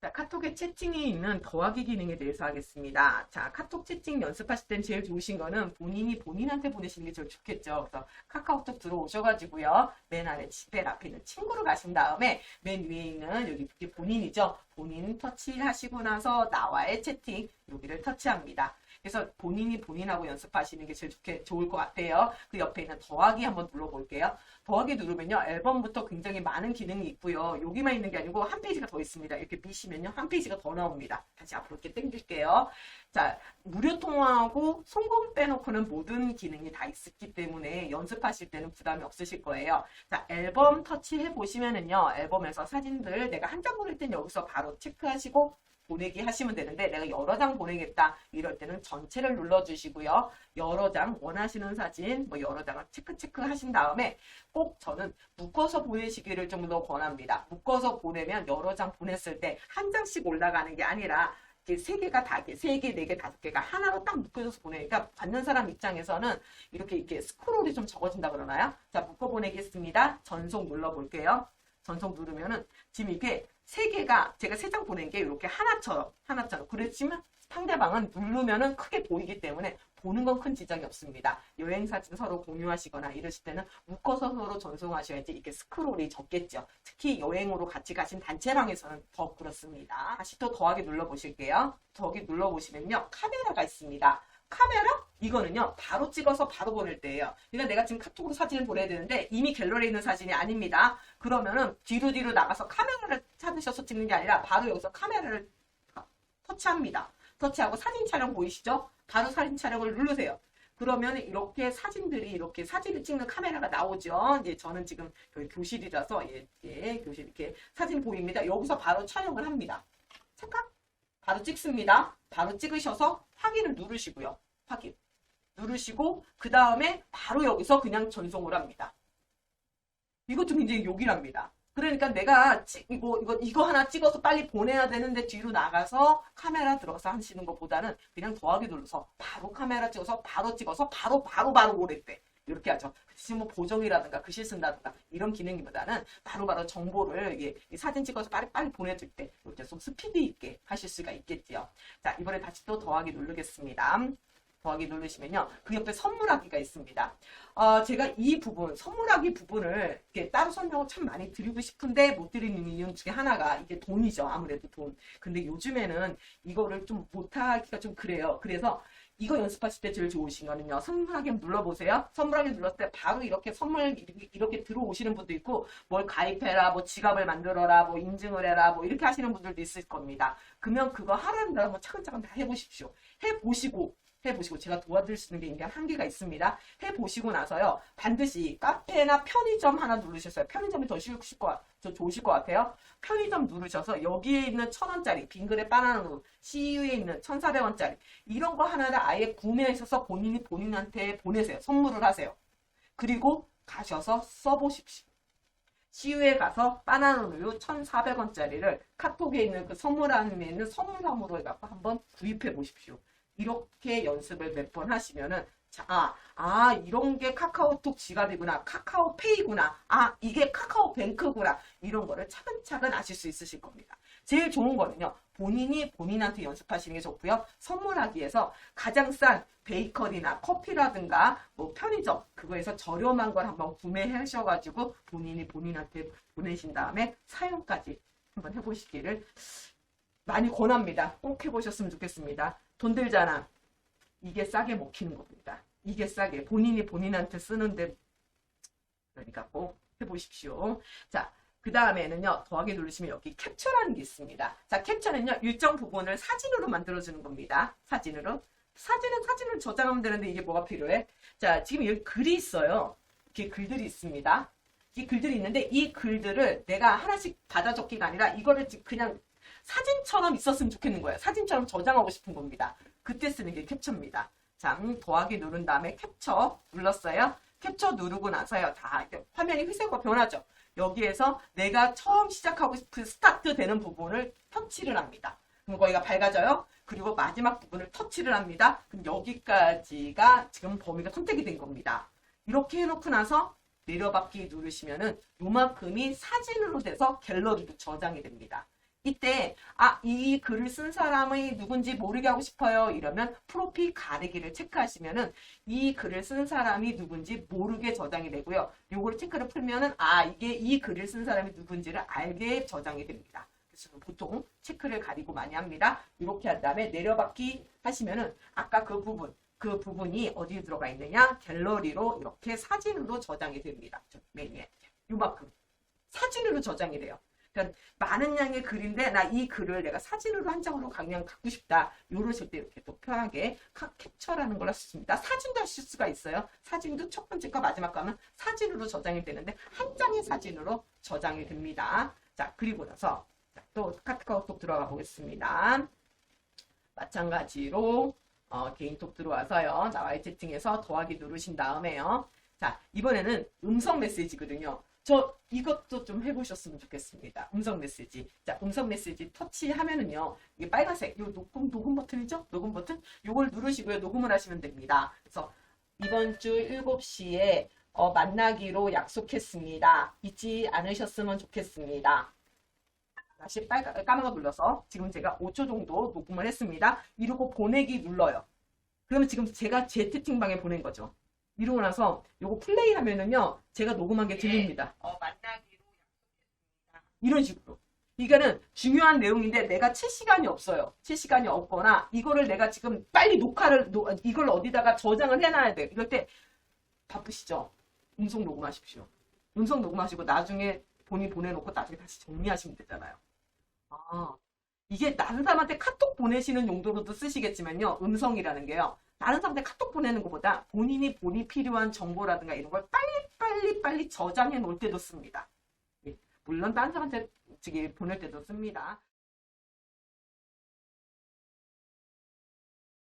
자, 카톡에 채팅이 있는 더하기 기능에 대해서 하겠습니다. 자, 카톡 채팅 연습하실 땐 제일 좋으신 거는 본인이 본인한테 보내시는 게 제일 좋겠죠. 그래서 카카오톡 들어오셔가지고요. 맨 아래, 맨 앞에 있는 친구로 가신 다음에 맨 위에 있는 여기 본인이죠. 본인 터치하시고 나서 나와의 채팅 여기를 터치합니다. 그래서 본인이 본인하고 연습하시는 게 제일 좋게, 좋을 것 같아요. 그 옆에 있는 더하기 한번 눌러볼게요. 더하기 누르면요. 앨범부터 굉장히 많은 기능이 있고요. 여기만 있는 게 아니고 한 페이지가 더 있습니다. 이렇게 미시면요. 한 페이지가 더 나옵니다. 다시 앞으로 이렇게 당길게요. 자, 무료 통화하고 송금 빼놓고는 모든 기능이 다 있었기 때문에 연습하실 때는 부담이 없으실 거예요. 자, 앨범 터치해 보시면은요. 앨범에서 사진들 내가 한장 보낼 땐 여기서 바로 체크하시고 보내기 하시면 되는데 내가 여러 장 보내겠다 이럴 때는 전체를 눌러주시고요. 여러 장 원하시는 사진 뭐 여러 장을 체크 체크 하신 다음에 꼭 저는 묶어서 보내시기를 좀 더 권합니다. 묶어서 보내면 여러 장 보냈을 때 한 장씩 올라가는 게 아니라 세 개가 다, 세 개, 네 개, 다섯 개가 하나로 딱 묶여져서 보내니까 받는 사람 입장에서는 이렇게 이렇게 스크롤이 좀 적어진다 그러나요? 자, 묶어 보내겠습니다. 전송 눌러 볼게요. 전송 누르면은 지금 이게 세 개가 제가 세 장 보낸 게 이렇게 하나처럼 하나처럼 그렇지만 상대방은 누르면은 크게 보이기 때문에 보는 건 큰 지장이 없습니다. 여행 사진 서로 공유하시거나 이러실 때는 묶어서 서로 전송하셔야지 이게 스크롤이 적겠죠. 특히 여행으로 같이 가신 단체방에서는 더 그렇습니다. 다시 또 더하기 눌러보실게요. 더하기 눌러보시면요. 카메라가 있습니다. 카메라? 이거는요, 바로 찍어서 바로 보낼 때예요. 그러니까 내가 지금 카톡으로 사진을 보내야 되는데 이미 갤러리에 있는 사진이 아닙니다. 그러면은 뒤로 뒤로 나가서 카메라를 찾으셔서 찍는 게 아니라 바로 여기서 카메라를 터치합니다. 터치하고 사진 촬영 보이시죠? 바로 사진 촬영을 누르세요. 그러면 이렇게 사진들이 이렇게 사진을 찍는 카메라가 나오죠. 이제 저는 지금 교실이라서 예, 예, 교실 이렇게 사진 보입니다. 여기서 바로 촬영을 합니다. 잠깐 바로 찍습니다. 바로 찍으셔서 확인을 누르시고요. 확인 누르시고 그 다음에 바로 여기서 그냥 전송을 합니다. 이것도 굉장히 욕이랍니다. 그러니까 내가 찌- 이거 이거 이거 하나 찍어서 빨리 보내야 되는데 뒤로 나가서 카메라 들어가서 하시는 것보다는 그냥 더하기 눌러서 바로 카메라 찍어서 바로 찍어서 바로 바로 바로 때 이렇게 하죠. 지금 뭐 보정이라든가 글씨 쓴다든가 이런 기능보다는 바로바로 정보를 예, 이 사진 찍어서 빨리 빨리 보내줄 때 이렇게 좀 스피드 있게 하실 수가 있겠지요. 자 이번에 다시 또 더하기 누르겠습니다. 더하기 누르시면요. 그 옆에 선물하기가 있습니다. 어, 제가 이 부분, 선물하기 부분을 이렇게 따로 설명을 참 많이 드리고 싶은데 못 드리는 이유 중에 하나가 이게 돈이죠. 아무래도 돈. 근데 요즘에는 이거를 좀 못하기가 좀 그래요. 그래서 이거 연습하실 때 제일 좋으신 거는요. 선물하기 눌러보세요. 선물하기 눌렀을 때 바로 이렇게 선물 이렇게, 들어오시는 분도 있고 뭘 가입해라, 뭐 지갑을 만들어라, 뭐 인증을 해라, 뭐 이렇게 하시는 분들도 있을 겁니다. 그러면 그거 하라는 한번 차근차근 다 해보십시오. 해보시고 해보시고 제가 도와드릴 수 있는 게 한계가 있습니다. 해보시고 나서요 반드시 카페나 편의점 하나 누르셨어요. 편의점이 더 쉬우실 것, 같- 더 좋으실 것 같아요. 편의점 누르셔서 여기에 있는 천 원짜리 빙글에 바나나 CU에 있는 천사백 원짜리 이런 거 하나를 아예 구매하셔서 본인이 본인한테 보내세요. 선물을 하세요. 그리고 가셔서 써보십시오. CU에 가서 바나나 우유 1,400원짜리를 카톡에 있는 그 선물함에 있는 선물함으로 해갖고 한번 구입해 보십시오. 이렇게 연습을 몇 번 하시면은 자, 아, 아, 이런 게 카카오톡 지갑이구나. 카카오페이구나. 아, 이게 카카오뱅크구나. 이런 거를 차근차근 아실 수 있으실 겁니다. 제일 좋은 거는요. 본인이 본인한테 연습하시는 게 좋고요. 선물하기에서 가장 싼 베이커리나 커피라든가 뭐 편의점 그거에서 저렴한 걸 한번 구매하셔가지고 본인이 본인한테 보내신 다음에 사용까지 한번 해보시기를 많이 권합니다. 꼭 해보셨으면 좋겠습니다. 돈 들잖아. 이게 싸게 먹히는 겁니다. 이게 싸게 본인이 본인한테 쓰는데 그러니까 꼭 해보십시오. 자, 그 다음에는요, 더하기 누르시면 여기 캡처라는 게 있습니다. 자, 캡처는요, 일정 부분을 사진으로 만들어주는 겁니다. 사진으로. 사진은 사진을 저장하면 되는데 이게 뭐가 필요해? 자, 지금 여기 글이 있어요. 이렇게 글들이 있습니다. 이 글들이 있는데 이 글들을 내가 하나씩 받아 적기가 아니라 이거를 지- 그냥 사진처럼 있었으면 좋겠는 거예요. 사진처럼 저장하고 싶은 겁니다. 그때 쓰는 게 캡처입니다. 자, 음, 더하기 누른 다음에 캡처 눌렀어요. 캡처 누르고 나서요. 다 화면이 회색으로 변하죠. 여기에서 내가 처음 시작하고 싶은 스타트 되는 부분을 터치를 합니다. 그럼 거기가 밝아져요. 그리고 마지막 부분을 터치를 합니다. 그럼 여기까지가 지금 범위가 선택이 된 겁니다. 이렇게 해놓고 나서 내려받기 누르시면은 요만큼이 사진으로 돼서 갤러리로 저장이 됩니다. 이때 아, 이 글을 쓴 사람이 누군지 모르게 하고 싶어요. 이러면 프로필 가리기를 체크하시면은 이 글을 쓴 사람이 누군지 모르게 저장이 되고요. 요걸 체크를 풀면은 아, 이게 이 글을 쓴 사람이 누군지를 알게 저장이 됩니다. 그래서 보통 체크를 가리고 많이 합니다. 이렇게 한 다음에 내려받기 하시면은 아까 그 부분 그 부분이 어디에 들어가 있느냐? 갤러리로 이렇게 사진으로 저장이 됩니다. 저 메뉴에 요만큼 사진으로 저장이 돼요. 그러니까 많은 양의 글인데 나 이 글을 내가 사진으로 한 장으로 그냥 갖고 싶다. 요러실 때 이렇게 또 편하게 카- 캡처라는 걸 쓰십니다. 사진도 하실 수가 있어요. 사진도 첫 번째 거 마지막 거 하면 사진으로 저장이 되는데 한 장의 사진으로 저장이 됩니다. 자 그리고 나서 자, 또 카카오톡 들어가 보겠습니다. 마찬가지로 어, 개인톡 들어와서요. 나와의 채팅에서 더하기 누르신 다음에요. 자, 이번에는 음성 메시지거든요. 저 이것도 좀 해보셨으면 좋겠습니다. 음성 메시지. 자, 음성 메시지 터치하면은요. 이게 빨간색, 요 녹음, 녹음 버튼이죠? 녹음 버튼? 요걸 누르시고요. 녹음을 하시면 됩니다. 그래서 이번 주 7시에 어, 만나기로 약속했습니다. 잊지 않으셨으면 좋겠습니다. 다시 빨간, 까만 거 눌러서 지금 제가 5초 정도 녹음을 했습니다. 이러고 보내기 눌러요. 그러면 지금 제가 제 채팅방에 보낸 거죠. 이러고 나서 요거 플레이 하면은요, 제가 녹음한 게 들립니다. 어, 만나기로 약속했습니다. 이런 식으로. 이거는 중요한 내용인데 내가 칠 시간이 없어요. 칠 시간이 없거나 이거를 내가 지금 빨리 녹화를, 노- 이걸 어디다가 저장을 해놔야 돼. 이럴 때 바쁘시죠? 음성 녹음하십시오. 음성 녹음하시고 나중에 본인 보내놓고 나중에 다시 정리하시면 되잖아요. 아, 이게 다른 사람한테 카톡 보내시는 용도로도 쓰시겠지만요. 음성이라는 게요. 다른 사람한테 카톡 보내는 것보다 본인이 본이 필요한 정보라든가 이런 걸 빨리 빨리 빨리 저장해 놓을 때도 씁니다. 예, 물론 다른 사람한테 보낼 때도 씁니다.